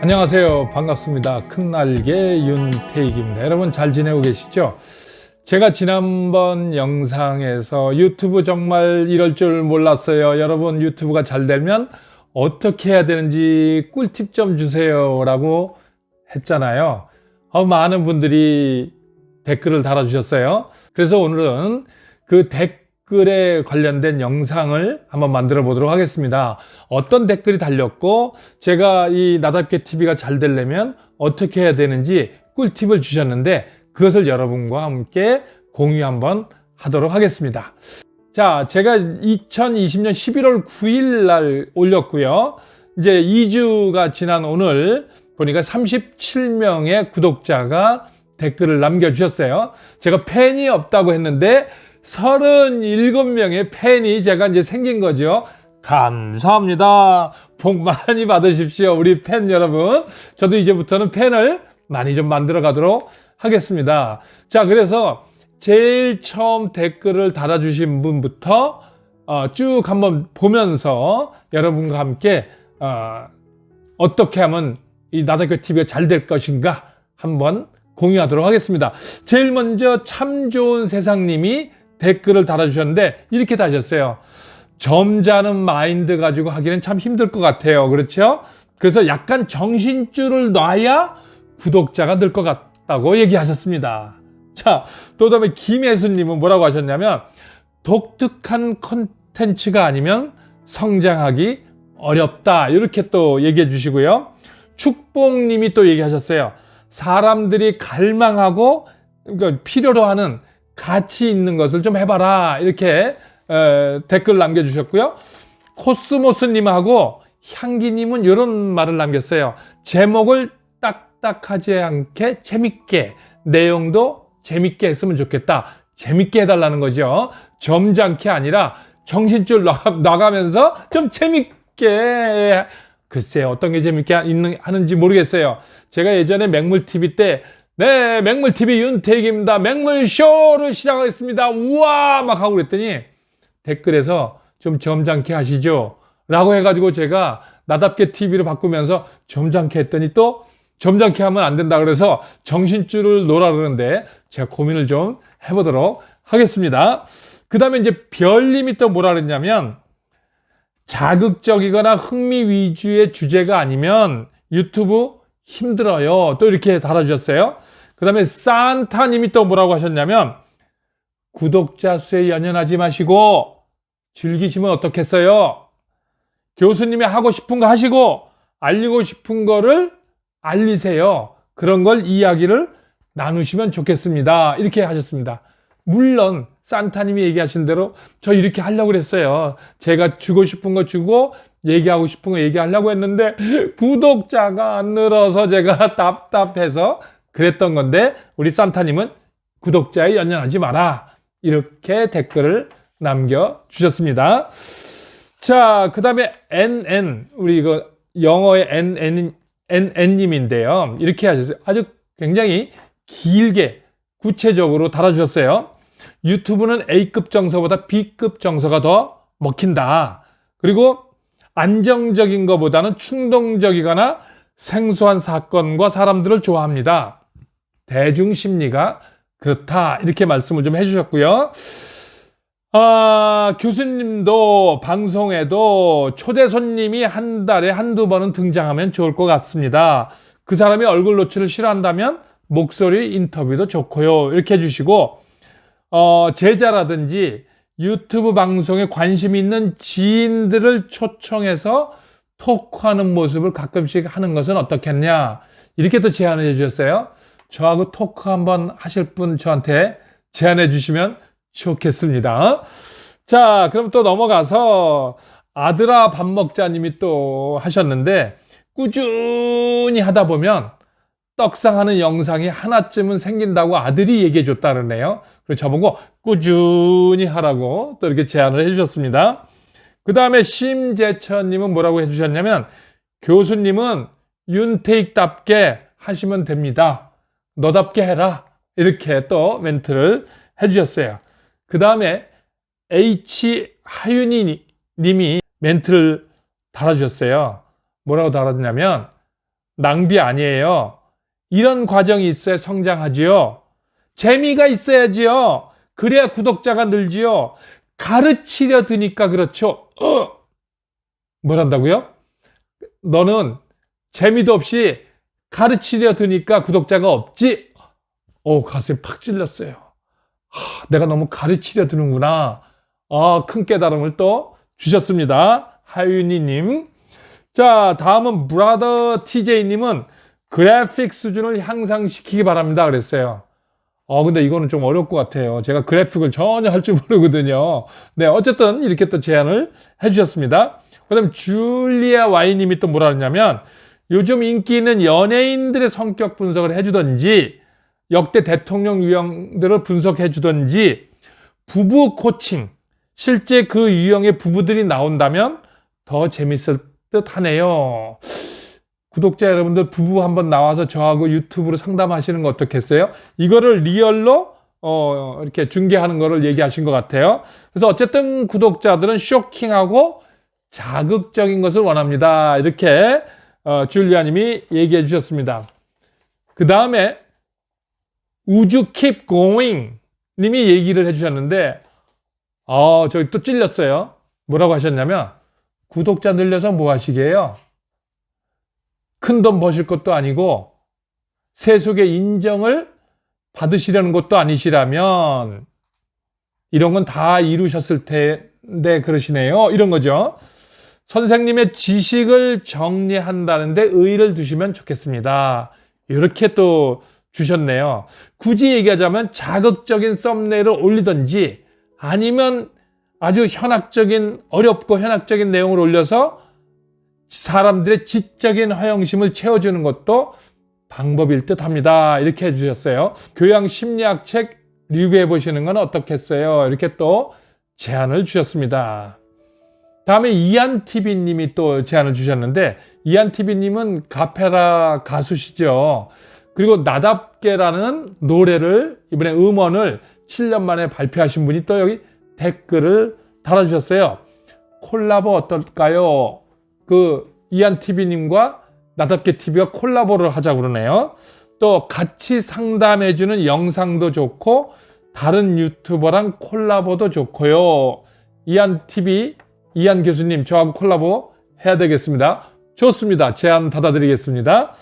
안녕하세요. 반갑습니다. 큰 날개 윤태익입니다. 여러분 잘 지내고 계시죠? 제가 지난번 영상에서 유튜브 정말 이럴 줄 몰랐어요. 여러분 유튜브가 잘 되면 어떻게 해야 되는지 꿀팁 좀 주세요. 라고 했잖아요. 어, 많은 분들이 댓글을 달아주셨어요. 그래서 오늘은 그 댓글 에 관련된 영상을 한번 만들어 보도록 하겠습니다. 어떤 댓글이 달렸고, 제가 이 나답게 TV가 잘 되려면 어떻게 해야 되는지 꿀팁을 주셨는데, 그것을 여러분과 함께 공유 한번 하도록 하겠습니다. 자, 제가 2020년 11월 9일 날 올렸고요. 이제 2주가 지난 오늘 보니까 37명의 구독자가 댓글을 남겨주셨어요. 제가 팬이 없다고 했는데 37명의 팬이 제가 이제 생긴 거죠. 감사합니다. 복 많이 받으십시오. 우리 팬 여러분. 저도 이제부터는 팬을 많이 좀 만들어 가도록 하겠습니다. 자, 그래서 제일 처음 댓글을 달아주신 분부터 어, 쭉 한번 보면서 여러분과 함께 어, 어떻게 하면 이 나다교 TV가 잘 될 것인가 한번 공유하도록 하겠습니다. 제일 먼저 참 좋은 세상님이 댓글을 달아주셨는데 이렇게 다셨어요. 점잖은 마인드 가지고 하기는 참 힘들 것 같아요. 그렇죠? 그래서 약간 정신줄을 놔야 구독자가 늘 것 같다고 얘기하셨습니다. 자, 또 다음에 김혜수님은 뭐라고 하셨냐면 독특한 컨텐츠가 아니면 성장하기 어렵다. 이렇게 또 얘기해 주시고요. 축복님이 또 얘기하셨어요. 사람들이 갈망하고 그러니까 필요로 하는 가치 있는 것을 좀 해봐라. 이렇게 에, 댓글 남겨주셨고요. 코스모스님하고 향기님은 이런 말을 남겼어요. 제목을 딱딱하지 않게 재밌게 내용도 재밌게 했으면 좋겠다. 재밌게 해달라는 거죠. 점잖게 아니라 정신줄 나가, 면서좀 재밌게 글쎄 어떤 게 재밌게 있는, 하는지 모르겠어요. 제가 예전에 맹물TV 때 네, 맹물TV 윤택입니다. 맹물쇼를 시작하겠습니다. 우와! 막 하고 그랬더니 댓글에서 좀 점잖게 하시죠. 라고 해가지고 제가 나답게 TV로 바꾸면서 점잖게 했더니 또 점잖게 하면 안 된다 그래서 정신줄을 놓으라 그러는데 제가 고민을 좀 해보도록 하겠습니다. 그 다음에 이제 별님이 또 뭐라 그랬냐면 자극적이거나 흥미 위주의 주제가 아니면 유튜브 힘들어요. 또 이렇게 달아주셨어요. 그 다음에 산타님이 또 뭐라고 하셨냐면 구독자 수에 연연하지 마시고 즐기시면 어떻겠어요? 교수님이 하고 싶은 거 하시고 알리고 싶은 거를 알리세요. 그런 걸 이야기를 나누시면 좋겠습니다. 이렇게 하셨습니다. 물론 산타님이 얘기하신 대로 저 이렇게 하려고 그랬어요. 제가 주고 싶은 거 주고 얘기하고 싶은 거 얘기하려고 했는데 구독자가 안 늘어서 제가 답답해서 그랬던 건데 우리 산타님은 구독자에 연연하지 마라. 이렇게 댓글을 남겨 주셨습니다. 자, 그 다음에 NN, 우리 이거 영어의 NN, NN님인데요. 이렇게 하셨어요. 아주 굉장히 길게 구체적으로 달아 주셨어요. 유튜브는 A급 정서보다 B급 정서가 더 먹힌다. 그리고 안정적인 것보다는 충동적이거나 생소한 사건과 사람들을 좋아합니다. 대중 심리가 그렇다. 이렇게 말씀을 좀 해주셨고요. 아, 교수님도 방송에도 초대 손님이 한 달에 한두 번은 등장하면 좋을 것 같습니다. 그 사람이 얼굴 노출을 싫어한다면 목소리 인터뷰도 좋고요. 이렇게 해주시고, 어, 제자라든지 유튜브 방송에 관심 있는 지인들을 초청해서 토크하는 모습을 가끔씩 하는 것은 어떻겠냐. 이렇게 또 제안을 해주셨어요. 저하고 토크 한번 하실 분 저한테 제안해 주시면 좋겠습니다. 자, 그럼 또 넘어가서 아들아 밥 먹자님이 또 하셨는데 꾸준히 하다 보면 떡상하는 영상이 하나쯤은 생긴다고 아들이 얘기해 줬다 그러네요. 그래서 저보고 꾸준히 하라고 또 이렇게 제안을 해 주셨습니다. 그 다음에 심재천님은 뭐라고 해 주셨냐면 교수님은 윤태익답게 하시면 됩니다. 너답게 해라. 이렇게 또 멘트를 해주셨어요. 그 다음에 H 하윤이 님이 멘트를 달아주셨어요. 뭐라고 달았냐면 낭비 아니에요. 이런 과정이 있어야 성장하지요. 재미가 있어야지요. 그래야 구독자가 늘지요. 가르치려 드니까 그렇죠. 어! 뭐란다고요? 너는 재미도 없이 가르치려 드니까 구독자가 없지? 오, 가슴이 팍 찔렸어요. 하, 내가 너무 가르치려 드는구나. 아, 큰 깨달음을 또 주셨습니다. 하윤이님. 자, 다음은 브라더 TJ님은 그래픽 수준을 향상시키기 바랍니다. 그랬어요. 어, 근데 이거는 좀 어려울 것 같아요. 제가 그래픽을 전혀 할 줄 모르거든요. 네, 어쨌든 이렇게 또 제안을 해주셨습니다. 그 다음에 줄리아 와이님이 또 뭐라 그러냐면 요즘 인기 있는 연예인들의 성격 분석을 해주던지 역대 대통령 유형들을 분석해 주던지 부부 코칭 실제 그 유형의 부부들이 나온다면 더 재밌을 듯 하네요. 구독자 여러분들 부부 한번 나와서 저하고 유튜브로 상담하시는 거 어떻겠어요? 이거를 리얼로 어, 이렇게 중계하는 거를 얘기하신 것 같아요. 그래서 어쨌든 구독자들은 쇼킹하고 자극적인 것을 원합니다. 이렇게 어, 줄리아님이 얘기해 주셨습니다. 그 다음에 우주 keep going 님이 얘기를 해 주셨는데 어, 저기 또 찔렸어요. 뭐라고 하셨냐면 구독자 늘려서 뭐 하시게요? 큰 돈 버실 것도 아니고 세속의 인정을 받으시려는 것도 아니시라면 이런 건 다 이루셨을 텐데 그러시네요. 이런 거죠. 선생님의 지식을 정리한다는데 의의를 두시면 좋겠습니다. 이렇게 또 주셨네요. 굳이 얘기하자면 자극적인 썸네일을 올리든지 아니면 아주 현학적인 어렵고 현학적인 내용을 올려서 사람들의 지적인 허영심을 채워주는 것도 방법일 듯 합니다. 이렇게 해주셨어요. 교양 심리학 책 리뷰해 보시는 건 어떻겠어요? 이렇게 또 제안을 주셨습니다. 다음에 이한TV님이 또 제안을 주셨는데, 이한TV님은 가페라 가수시죠. 그리고 나답게라는 노래를, 이번에 음원을 7년 만에 발표하신 분이 또 여기 댓글을 달아주셨어요. 콜라보 어떨까요? 그 이한TV님과 나답게 TV가 콜라보를 하자고 그러네요. 또 같이 상담해주는 영상도 좋고 다른 유튜버랑 콜라보도 좋고요. 이한 TV 이한 교수님 저하고 콜라보 해야 되겠습니다. 좋습니다. 제안 받아드리겠습니다.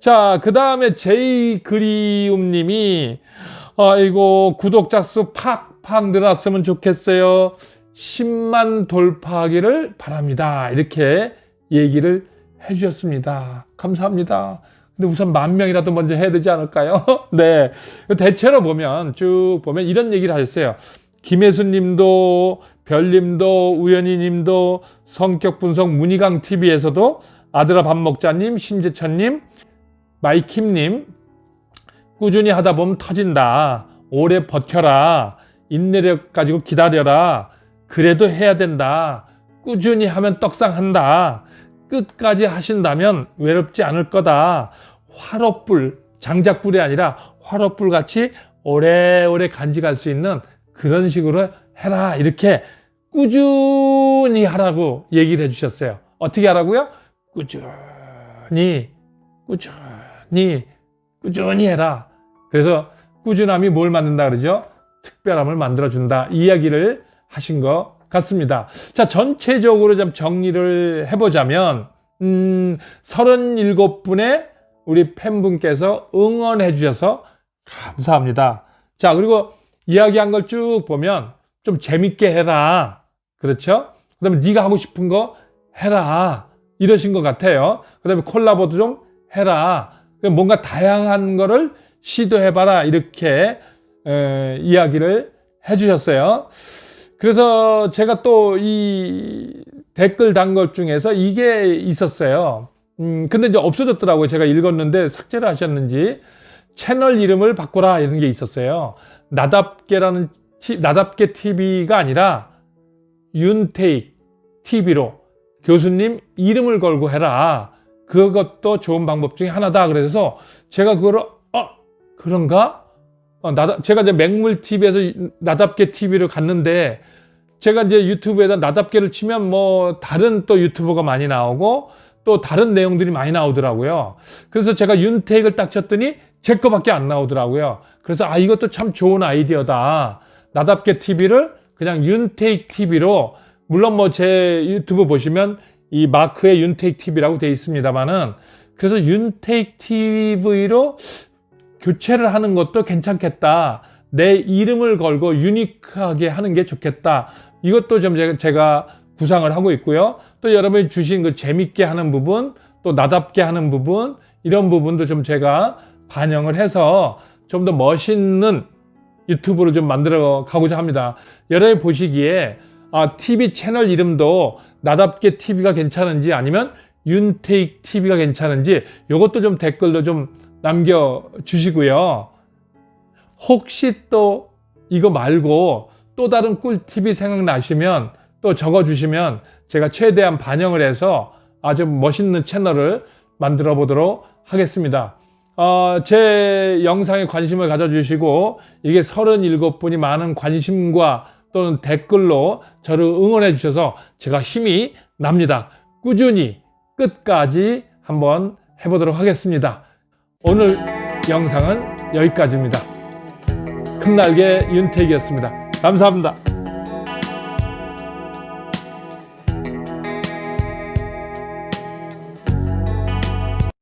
자, 그 다음에 제이 그리움 님이 아이고 구독자 수 팍팍 늘었으면 좋겠어요. 10만 돌파하기를 바랍니다. 이렇게 얘기를 해주셨습니다. 감사합니다. 근데 우선 만 명이라도 먼저 해야 되지 않을까요? 네. 대체로 보면 쭉 보면 이런 얘기를 하셨어요. 김혜수 님도 별님도 우연히 님도 성격 분석 문희강 TV에서도 아들아 밥 먹자님, 심재천님, 마이킴님 꾸준히 하다 보면 터진다. 오래 버텨라. 인내력 가지고 기다려라. 그래도 해야 된다. 꾸준히 하면 떡상한다. 끝까지 하신다면 외롭지 않을 거다. 화롯불, 장작불이 아니라 화롯불 같이 오래오래 간직할 수 있는 그런 식으로 해라. 이렇게 꾸준히 하라고 얘기를 해주셨어요. 어떻게 하라고요? 꾸준히, 꾸준히, 꾸준히 해라. 그래서 꾸준함이 뭘 만든다 그러죠? 특별함을 만들어준다. 이야기를 하신 것 같습니다. 자, 전체적으로 좀 정리를 해보자면, 음, 37분의 우리 팬분께서 응원해 주셔서 감사합니다. 자, 그리고 이야기한 걸 쭉 보면 좀 재밌게 해라. 그렇죠? 그 다음에 네가 하고 싶은 거 해라. 이러신 것 같아요. 그 다음에 콜라보도 좀 해라. 뭔가 다양한 거를 시도해봐라. 이렇게 에, 이야기를 해주셨어요. 그래서 제가 또 이 댓글 단 것 중에서 이게 있었어요. 음, 근데 이제 없어졌더라고요. 제가 읽었는데 삭제를 하셨는지. 채널 이름을 바꿔라 이런 게 있었어요. 나답게라는 티, 나답게 TV가 아니라 윤테익 TV로 교수님 이름을 걸고 해라. 그것도 좋은 방법 중에 하나다. 그래서 제가 그거를 어 그런가? 어, 나, 제가 이제 맹물 TV에서 나답게 TV를 갔는데 제가 이제 유튜브에다 나답게를 치면 뭐 다른 또 유튜버가 많이 나오고 또 다른 내용들이 많이 나오더라고요. 그래서 제가 윤택을 딱 쳤더니 제 거밖에 안 나오더라고요. 그래서 아 이것도 참 좋은 아이디어다. 나답게 TV를 그냥 윤택 TV로 물론 뭐 제 유튜브 보시면 이 마크에 윤택 TV라고 되어 있습니다만은 그래서 윤택 TV로 교체를 하는 것도 괜찮겠다. 내 이름을 걸고 유니크하게 하는 게 좋겠다. 이것도 좀 제가 구상을 하고 있고요. 또 여러분이 주신 그 재밌게 하는 부분, 또 나답게 하는 부분, 이런 부분도 좀 제가 반영을 해서 좀 더 멋있는 유튜브를 좀 만들어 가고자 합니다. 여러분이 보시기에 아, TV 채널 이름도 나답게 TV가 괜찮은지 아니면 윤테익 TV가 괜찮은지 이것도 좀 댓글로 좀 남겨 주시고요. 혹시 또 이거 말고 또 다른 꿀팁이 생각나시면 또 적어 주시면 제가 최대한 반영을 해서 아주 멋있는 채널을 만들어 보도록 하겠습니다. 어, 제 영상에 관심을 가져주시고 이게 37분이 많은 관심과 또는 댓글로 저를 응원해 주셔서 제가 힘이 납니다. 꾸준히 끝까지 한번 해보도록 하겠습니다. 오늘 영상은 여기까지입니다. 큰 날개 윤택이었습니다. 감사합니다.